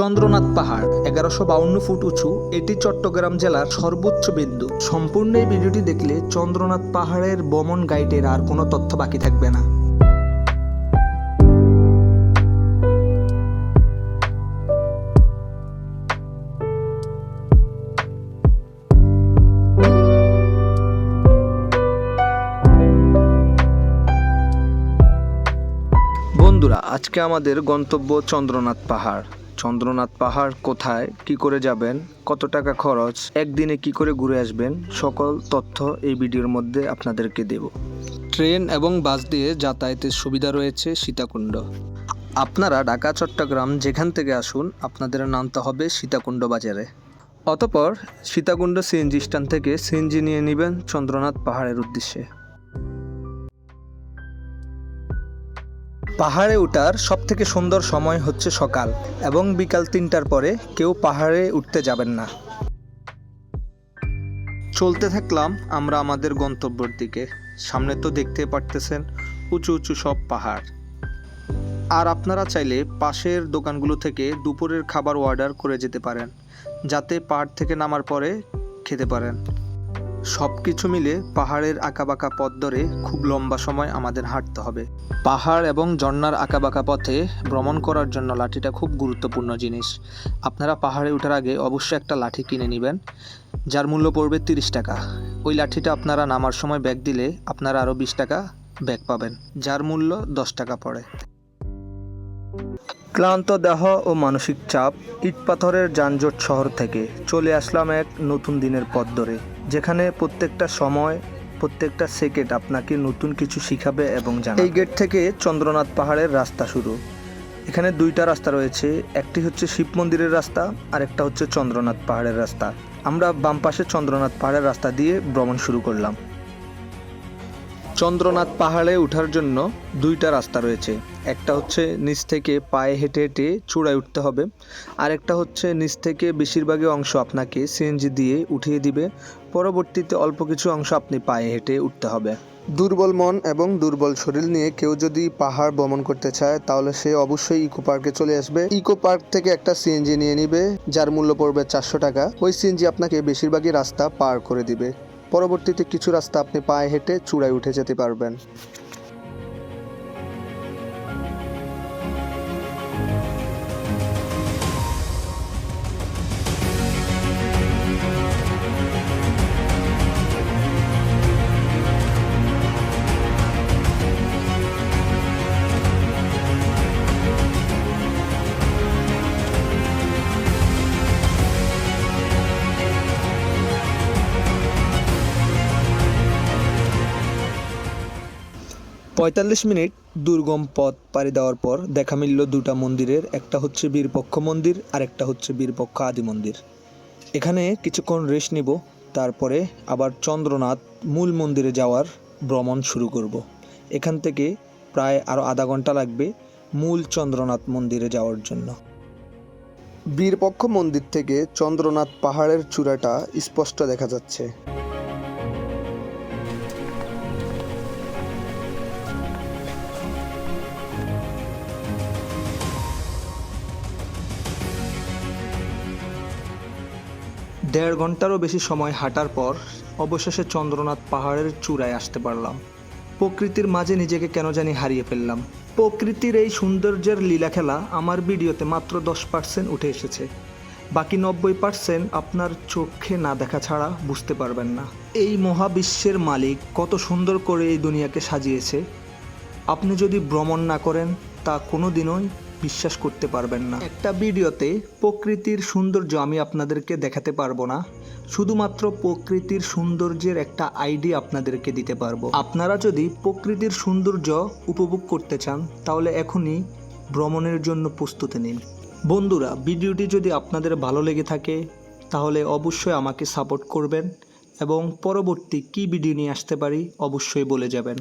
চন্দ্রনাথ পাহাড়, এগারোশো বাউন্ন ফুট উঁচু, এটি চট্টগ্রাম জেলার সর্বোচ্চ বিন্দু। সম্পূর্ণ এই ভিডিওটি দেখলে চন্দ্রনাথ পাহাড়ের বমন গাইডের আর কোনো তথ্য বাকি থাকবে না। বন্ধুরা, আজকে আমাদের গন্তব্য চন্দ্রনাথ পাহাড়। চন্দ্রনাথ পাহাড় কোথায়? কি করে যাবেন? কত টাকা খরচ? একদিনে কি করে ঘুরে আসবেন? সকল তথ্য এই ভিডিওর মধ্যে আপনাদেরকে দেব। ট্রেন এবং বাস দিয়ে যাতায়াতের সুবিধা রয়েছে সীতাকুণ্ড। আপনারা ঢাকা, চট্টগ্রাম যেখান থেকে আসুন, আপনাদের নামতে হবে সীতাকুণ্ড বাজারে। অতপর সীতাকুণ্ড সিএনজি স্ট্যান্ড থেকে সিএনজি নিয়ে নেবেন চন্দ্রনাথ পাহাড়ের উদ্দেশ্যে। পাহাড়ে ওঠার সব থেকে সুন্দর সময় হচ্ছে সকাল এবং বিকাল তিনটার পরে কেউ পাহাড়ে উঠতে যাবেন না। চলতে থাকলাম আমরা আমাদের গন্তব্যের দিকে। সামনে তো দেখতে পারতেছেন উঁচু উঁচু সব পাহাড়। আর আপনারা চাইলে পাশের দোকানগুলো থেকে দুপুরের খাবার অর্ডার করে যেতে পারেন, যাতে পাহাড় থেকে নামার পরে খেতে পারেন। সব কিছু মিলে পাহাড়ের আঁকাবাঁকা পথ ধরে খুব লম্বা সময় আমাদের হাঁটতে হবে। পাহাড় এবং ঝর্ণার আঁকাবাঁকা পথে ভ্রমণ করার জন্য লাঠিটা খুব গুরুত্বপূর্ণ জিনিস। আপনারা পাহাড়ে ওঠার আগে অবশ্যই একটা লাঠি কিনে নেবেন, যার মূল্য পড়বে তিরিশ টাকা। ওই লাঠিটা আপনারা নামার সময় ব্যাগ দিলে আপনারা আরও বিশ টাকা ব্যাগ পাবেন, যার মূল্য দশ টাকা পড়ে। ক্লান্ত দেহ ও মানসিক চাপ ইট পাথরের যানজট শহর থেকে চলে আসলাম এক নতুন দিনের পথ ধরে। যেখানে প্রত্যেকটা সময়, প্রত্যেকটা সেকেন্ড আপনাকে নতুন কিছু শিখাবে এবং জানাবে। এই গেট থেকে চন্দ্রনাথ পাহাড়ের রাস্তা শুরু। এখানে দুইটা রাস্তা রয়েছে, একটি হচ্ছে শিব মন্দিরের রাস্তা আর একটা হচ্ছে চন্দ্রনাথ পাহাড়ের রাস্তা। আমরা বাম পাশে চন্দ্রনাথ পাহাড়ের রাস্তা দিয়ে ভ্রমণ শুরু করলাম। চন্দ্রনাথ পাহাড়ে ওঠার জন্য দুইটা রাস্তা রয়েছে। একটা হচ্ছে নিচ থেকে পায়ে হেঁটে হেঁটে চূড়ায় উঠতে হবে। আর একটা হচ্ছে নিচ থেকে বেশিরভাগই অংশ আপনাকে সিএনজি দিয়ে উঠিয়ে দিবে। পরবর্তীতে অল্প কিছু অংশ আপনি পায়ে হেঁটে উঠতে হবে। দুর্বল মন এবং দুর্বল শরীর নিয়ে কেউ যদি পাহাড় ভ্রমণ করতে চায়, তাহলে সে অবশ্যই ইকো পার্কে চলে আসবে। ইকো পার্ক থেকে একটা সিএনজি নিয়ে নিবে, যার মূল্য পড়বে চারশো টাকা। ওই সিএনজি আপনাকে বেশিরভাগই রাস্তা পার করে দিবে। পরবর্তীতে কিছু রাস্তা আপনি পায়ে হেঁটে চূড়ায় উঠে যেতে পারবেন। পঁয়তাল্লিশ মিনিট দুর্গম পথ পাড়ি দেওয়ার পর দেখা মিলল দুটা মন্দিরের, একটা হচ্ছে বীরপক্ষ মন্দির আর একটা হচ্ছে বীরপক্ষ আদি মন্দির। এখানে কিছুক্ষণ রেস্ট নিব, তারপরে আবার চন্দ্রনাথ মূল মন্দিরে যাওয়ার ভ্রমণ শুরু করব। এখান থেকে প্রায় আরও আধা ঘণ্টা লাগবে মূল চন্দ্রনাথ মন্দিরে যাওয়ার জন্য। বীরপক্ষ মন্দির থেকে চন্দ্রনাথ পাহাড়ের চূড়াটা স্পষ্ট দেখা যাচ্ছে। দেড় ঘন্টারও বেশি সময় হাঁটার পর অবশেষে চন্দ্রনাথ পাহাড়ের চূড়ায় আসতে পারলাম। প্রকৃতির মাঝে নিজেকে কেন জানি হারিয়ে ফেললাম। প্রকৃতির এই সৌন্দর্যের লীলা খেলা আমার ভিডিওতে মাত্র দশ পার্সেন্ট উঠে এসেছে। বাকি নব্বই পার্সেন্ট আপনার চোখে না দেখা ছাড়া বুঝতে পারবেন না। এই মহাবিশ্বের মালিক কত সুন্দর করে এই দুনিয়াকে সাজিয়েছে। আপনি যদি ভ্রমণ না করেন, তা কোনো দিনই বিশ্বাস করতে পারবেন না। একটা ভিডিওতে প্রকৃতির সৌন্দর্য আমি আপনাদেরকে দেখাতে পারব না। শুধুমাত্র প্রকৃতির সৌন্দর্যের একটা আইডিয়া আপনাদেরকে দিতে পারব। আপনারা যদি প্রকৃতির সৌন্দর্য উপভোগ করতে চান, তাহলে এখনই ভ্রমণের জন্য প্রস্তুতি নিন। বন্ধুরা, ভিডিওটি যদি আপনাদের ভালো লেগে থাকে, তাহলে অবশ্যই আমাকে সাপোর্ট করবেন এবং পরবর্তী কী ভিডিও নিয়ে আসতে পারি, অবশ্যই বলে যাবেন।